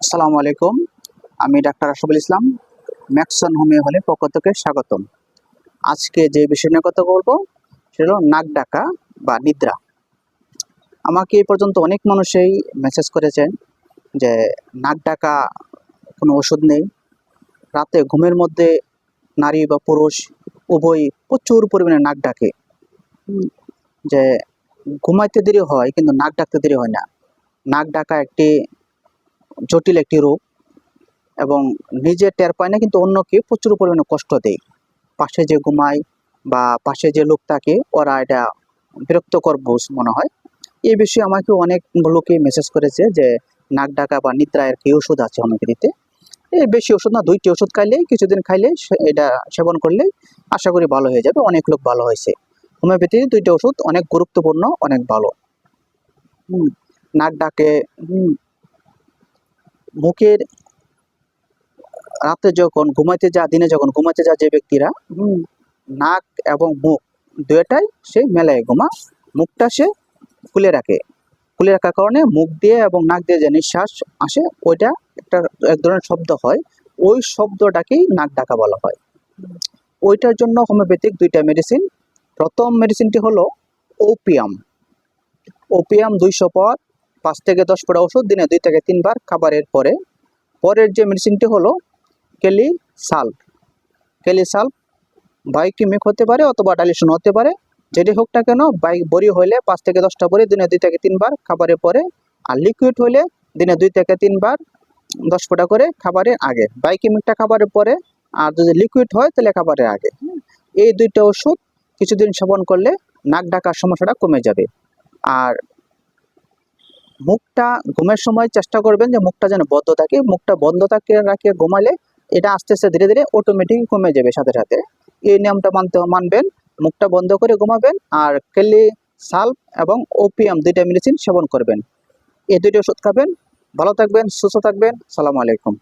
আসসালামু আলাইকুম। আমি doctor Ashaful Islam, Maxon homeo হলে পক্ষ থেকে স্বাগতম। আজকে যে বিষয় নিয়ে কথা বলব, সেটা হলো নাক ডাকা বা নিদ্রা। আমাকে এই পর্যন্ত অনেক মানুষই মেসেজ করেছেন যে নাক ডাকা কোনো ওষুধ নেই। রাতে ঘুমের মধ্যে নারী বা পুরুষ উভয় প্রচুর পরিমাণে নাক ডাকে। যে ঘুমাইতে দেরি হয়, কিন্তু নাক ডাকতে দেরি হয় না। নাক ডাকা একটি জটিল একটি রোগ এবং নিজে টের পায় না কিন্তু অন্যকে প্রচুর পরিমাণে কষ্ট দেয়। পাশে যে ঘুমায় বা পাশে যে লোক থাকে ওরা এটা বিরক্তকর বোঝ মনে হয়। এই বিষয়ে আমাকে অনেক লোকে মেসেজ করেছে যে নাক ডাকা বা নিদ্রায়ের কি ওষুধ আছে হোমিওপ্যাথিতে এই বেশি ওষুধ না দুইটি ওষুধ খাইলে কিছুদিন খাইলে এটা সেবন করলে আশা করি ভালো হয়ে যাবে অনেক লোক ভালো হয়েছে। হোমিওপ্যাথি দুইটা ওষুধ অনেক গুরুত্বপূর্ণ অনেক ভালো। হুম, নাক ডাকে হুম, মুখের রাতে যখন ঘুমাইতে যা দিনে যখন ঘুমাইতে যা যে ব্যক্তিরা নাক এবং মুখ দুয়েটাই সে মেলায় ঘুমা মুখটা সে খুলে রাখে। খুলে রাখার কারণে মুখ দিয়ে এবং নাক দিয়ে যে নিঃশ্বাস আসে ওইটা একটা এক ধরনের শব্দ হয়। ওই শব্দটাকেই নাক ডাকা বলা হয়। ওইটার জন্য হোমিওপ্যাথিক দুইটা মেডিসিন। প্রথম মেডিসিনটি হলো ওপিয়াম। ওপিয়াম দুইশো পর পাঁচ থেকে দশ পড়া ওষুধ, দিনে দুই থেকে তিনবার খাবারের পরে। পরের যে মেডিসিনটি হলো কেলি সাল্প কেলি সাল্প বায়োকিমিক হতে পারে অথবা ডাইলেশন হতে পারে যেটি হোক না কেন বাইক বড়ি হলে পাঁচ থেকে দশটা করে দিনে দুই থেকে তিনবার খাবারের পরে, আর লিকুইড হলে দিনে দুই থেকে তিনবার দশ ফোঁটা করে খাবারের আগে। বায়োকিমিকটা খাবারের পরে, আর যদি লিকুইড হয়, তাহলে খাবারের আগে। এই দুইটা ওষুধ কিছুদিন সেবন করলে নাক ডাকার সমস্যাটা কমে যাবে। আর মুখটা ঘুমের সময় চেষ্টা করবেন যে মুখটা যেন বদ্ধ থাকে, মুখটা বন্ধ থাকে, রাখে, ঘুমালে এটা আস্তে আস্তে ধীরে ধীরে অটোমেটিক কমে যাবে সাথে সাথে। এই নিয়মটা মানতে মানবেন, মুখটা বন্ধ করে ঘুমাবেন আর কেলি সাল্প এবং ওপিএম দুইটা মেডিসিন সেবন করবেন। এই দুইটা ওষুধ খাবেন, ভালো থাকবেন, সুস্থ থাকবেন, সালামু আলাইকুম।